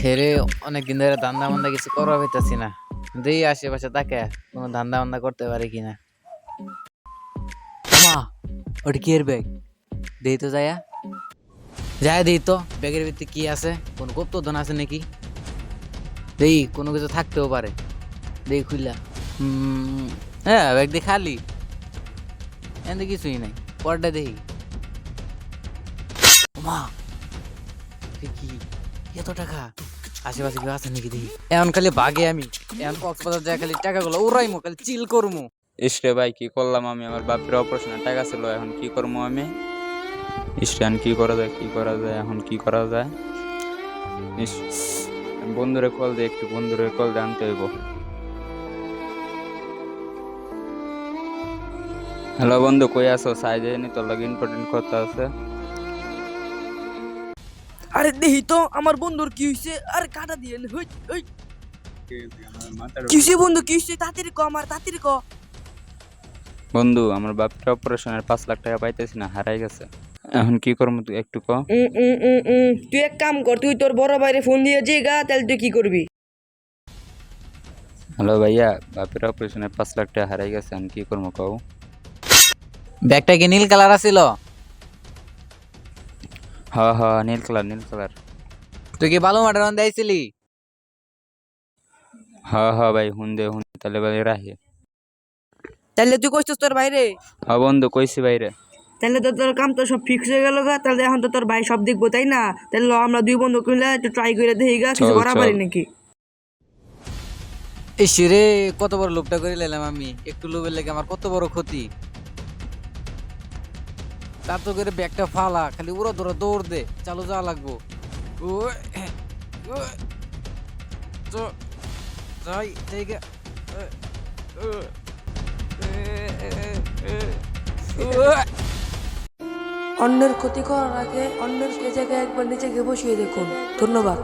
হেরে অনেকদিন ধরে ধান্দা মান্দা কিছু করা হইতাছি না। দেই আশেপাশে তাকে কোনো ধান্দা মান্দা করতে পারে কিনা। মা, ওটা কি এর ব্যাগ? দেই তো দেই তো, ব্যাগের ভিতরে কি আছে? কোন গুপ্তধন আছে নাকি? দেই, কোনো কিছু থাকতেও পারে। দেই খুললা হ্যাঁ ব্যাগ দিয়ে খালি। এতে কিছুই নাই। পরটা দেখি মা কি? এত টাকা? আশেপাশে কেউ আছে নাকি দেখি? এখন খালি বাগে আমি। এখন কক্সবাজার যায় খালি টাকাগুলো উড়াইমো, খালি চিল করমু। ইসরে ভাই, কি করলাম আমি? আমার বাপের অপারেশনের টাকা ছিল, এখন কি করব আমি? ইসরে, এখন কি করা যায়, কি করা যায়, এখন কি করা যায়? বন্ধুরে কল দে, একটু বন্ধুরে কল দে, আনতে হইব। হ্যালো বন্ধু, কই আছো? সাইজে নি তোর লাগে ইম্পর্টেন্ট কথা আছে। আরে দেখি তো আমার বন্ধুর কি হইছে? আরে কাটা দিয়ে হই হই কি হইছে বন্ধু কি হইছে? তাড়াতাড়ি ক আমার তাড়াতাড়ি ক। বন্ধু আমার বাপের অপারেশনের পাঁচ লাখ টাকা পাইতেছি না হারাই গেছে। এখন কি করব তুই একটু ক? উম, উম, উম, উম, তুই এক কাম কর তুই তোর বড় ভাইরে ফোন দিয়ে যে গা তাহলে তুই কি করবি? হ্যালো ভাইয়া বাপের অপারেশনের পাঁচ লাখ টাকা হারাই গেছে এখন কি করব কও? ব্যাগটা কি নীল কালার আছিল? হ হ নীল কালার নীল কালার। তুই কি বালু মাটার মধ্যে আইছিলি? হ হ ভাই হুন দে হুন তাহলে ভাই রাহে তাহলে তুই কইছিস তোর ভাইরে? হ বন্ধু কইছি বাইরে তাহলে তো তোর কাম তো সব ফিক্স হয়ে গেল গা তাহলে এখন তো তোর ভাই সব দেখব তাই না? তাহলে আমরা দুই বন্ধু কিনলে একটু ট্রাই করে দেখি গা কিছু করা পারি নাকি? এই শিরে কত বড় লোকটা করে লাইলাম আমি। একটু লোভের লেগে আমার কত বড় ক্ষতি। তার তো করে ব্যাগটা ফালা, খালি উড়ো ধরো, দৌড় দে, চালু যাওয়া লাগবো। ও অন্যের ক্ষতি করার আগে অন্যের সে জায়গায় একবার নিজেকে বসিয়ে দেখুন। ধন্যবাদ।